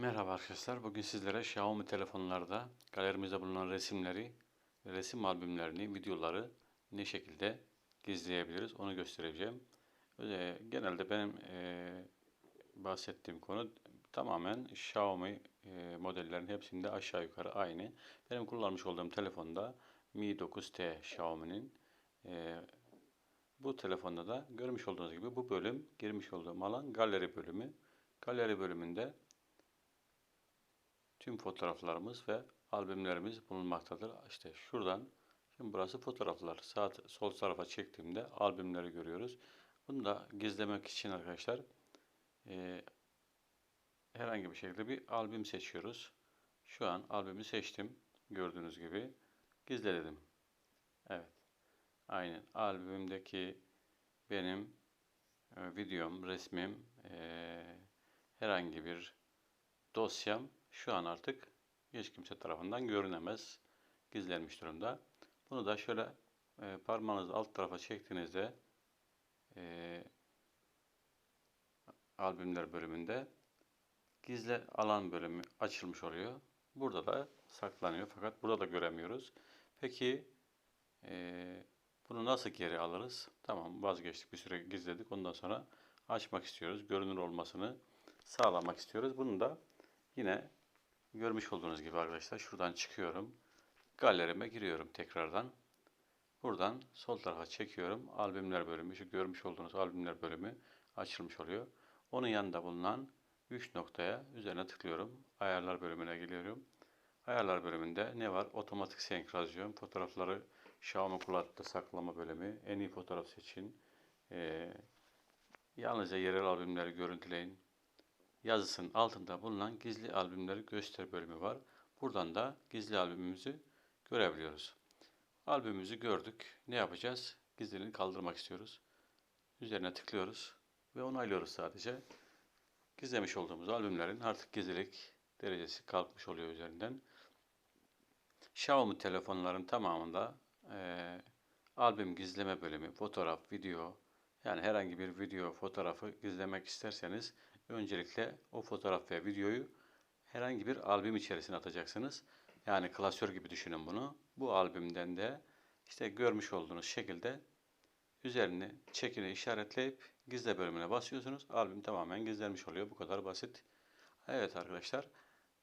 Merhaba arkadaşlar. Bugün sizlere Xiaomi telefonlarda galerimizde bulunan resimleri, resim albümlerini, videoları ne şekilde gizleyebiliriz onu göstereceğim. Genelde benim e, bahsettiğim konu tamamen Xiaomi e, modellerin hepsinde aşağı yukarı aynı. Benim kullanmış olduğum telefonda Mi 9T Xiaomi'nin. E, bu telefonda da görmüş olduğunuz gibi bu bölüm girmiş olduğum alan galeri bölümü. Galeri bölümünde tüm fotoğraflarımız ve albümlerimiz bulunmaktadır. İşte şuradan, şimdi burası fotoğraflar. Sağ, sol tarafa çektiğimde albümleri görüyoruz. Bunu da gizlemek için arkadaşlar e, herhangi bir şekilde bir albüm seçiyoruz. Şu an albümü seçtim. Gördüğünüz gibi gizle dedim. Evet. Aynen. Albümdeki benim videom, resmim, e, herhangi bir dosyam şu an artık hiç kimse tarafından görünemez. Gizlenmiş durumda. Bunu da şöyle e, parmağınızı alt tarafa çektiğinizde e, albümler bölümünde gizle alan bölümü açılmış oluyor. Burada da saklanıyor fakat burada da göremiyoruz. Peki e, bunu nasıl geri alırız? Tamam vazgeçtik bir süre gizledik. Ondan sonra açmak istiyoruz. Görünür olmasını sağlamak istiyoruz. Bunu da yine görmüş olduğunuz gibi arkadaşlar şuradan çıkıyorum. Galerime giriyorum tekrardan. Buradan sol tarafa çekiyorum. Albümler bölümü, şu görmüş olduğunuz albümler bölümü açılmış oluyor. Onun yanında bulunan 3 noktaya üzerine tıklıyorum. Ayarlar bölümüne geliyorum. Ayarlar bölümünde ne var? Otomatik senkronizasyon, fotoğrafları Xiaomi kulaklıkta saklama bölümü, en iyi fotoğraf seçin. Ee, yalnızca yerel albümleri görüntüleyin. Yazısının altında bulunan gizli albümleri göster bölümü var. Buradan da gizli albümümüzü görebiliyoruz. Albümümüzü gördük. Ne yapacağız? Gizliliğini kaldırmak istiyoruz. Üzerine tıklıyoruz ve onaylıyoruz sadece. Gizlemiş olduğumuz albümlerin artık gizlilik derecesi kalkmış oluyor üzerinden. Xiaomi telefonların tamamında e, albüm gizleme bölümü, fotoğraf, video, yani herhangi bir video, fotoğrafı gizlemek isterseniz öncelikle o fotoğraf ve videoyu herhangi bir albüm içerisine atacaksınız. Yani klasör gibi düşünün bunu. Bu albümden de işte görmüş olduğunuz şekilde üzerini çekini işaretleyip gizle bölümüne basıyorsunuz. Albüm tamamen gizlenmiş oluyor. Bu kadar basit. Evet arkadaşlar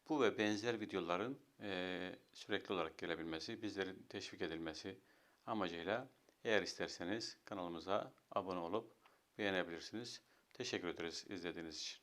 bu ve benzer videoların e, sürekli olarak gelebilmesi, bizlerin teşvik edilmesi amacıyla eğer isterseniz kanalımıza abone olup beğenebilirsiniz. Teşekkür ederiz izlediğiniz için.